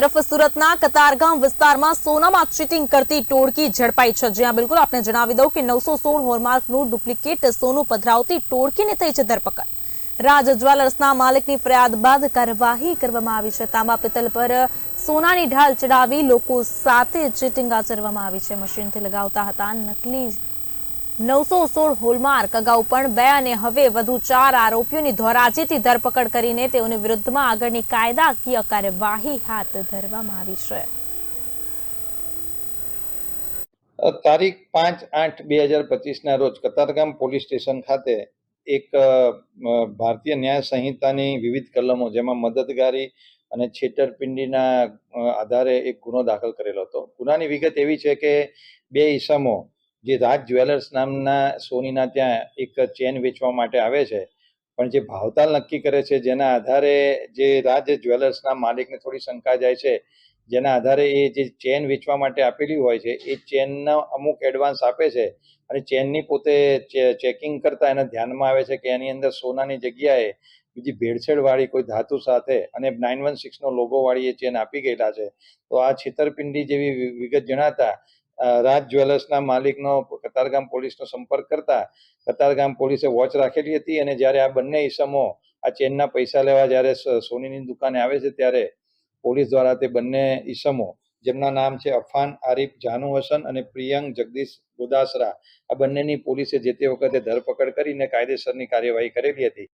તરફ સુરતના કતારગામ વિસ્તારમાં સોનામાં ચીટિંગ કરતી ટોળકી ઝડપાઈ છે. જ્યાં બિલકુલ આપને જણાવી દઉં કે નવસો સોળ હોલમાર્કનું ડુપ્લિકેટ સોનું પધરાવતી ટોળકીને થઈ છે ધરપકડ. રાજ જ્વેલર્સના માલિકની ફરિયાદ બાદ કાર્યવાહી કરવામાં આવી છે. તાંબા પિત્તલ પર સોનાની ઢાલ ચડાવી લોકો સાથે ચીટિંગ આચરવામાં આવી છે. મશીનથી લગાવતા હતા નકલી નવસો સોળ હોલમાર્ક અગાઉ પણ બે અને હવે વધુ ચાર આરોપીઓની ધોરાજીથી ધરપકડ કરીને તેઓની વિરુદ્ધમાં આગળની કાયદાકીય કાર્યવાહી હાથ ધરવામાં આવી છે. તારીખ પાંચ આઠ બે હજાર પચીસના રોજ કતારગામ પોલીસ સ્ટેશન ખાતે એક ભારતીય ન્યાય સંહિતાની વિવિધ કલમો જેમાં મદદગારી અને છેતરપિંડીના આધારે એક ગુનો દાખલ કરેલો હતો. ગુનાની વિગત એવી છે કે બે ઈસમો જે રાજ જ્વેલર્સ નામના સોનીના ત્યાં એક ચેન વેચવા માટે આવે છે, પણ જે ભાવતાલ નક્કી કરે છે, જેના આધારે જે રાજ જ્વેલર્સના માલિકને થોડી શંકા જાય છે, જેના આધારે એ જે ચેન વેચવા માટે આપેલી હોય છે, એ ચેનનો અમુક એડવાન્સ આપે છે અને ચેનની પોતે ચેકિંગ કરતા એને ધ્યાનમાં આવે છે કે એની અંદર સોનાની જગ્યાએ બીજી ભેળસેળવાળી કોઈ ધાતુ સાથે અને નાઇન વન સિક્સનો લોગોવાળી એ ચેન આપી ગયેલા છે. તો આ છેતરપિંડી જેવી વિગત જણાતા રાજ જ્વેલર્સના માલિકનો કતારગામ પોલીસનો સંપર્ક કરતા કતારગામ પોલીસે વોચ રાખેલી હતી અને જ્યારે આ બંને ઈસમો આ ચેનના પૈસા લેવા જ્યારે સોનીની દુકાને આવે છે ત્યારે પોલીસ દ્વારા તે બંને ઈસમો, જેમના નામ છે અફાન, આરીફ, જાનુ હસન અને પ્રિયંક જગદીશ ગોદાસરા, આ બંનેની પોલીસે જે તે વખતે ધરપકડ કરીને કાયદેસરની કાર્યવાહી કરેલી હતી.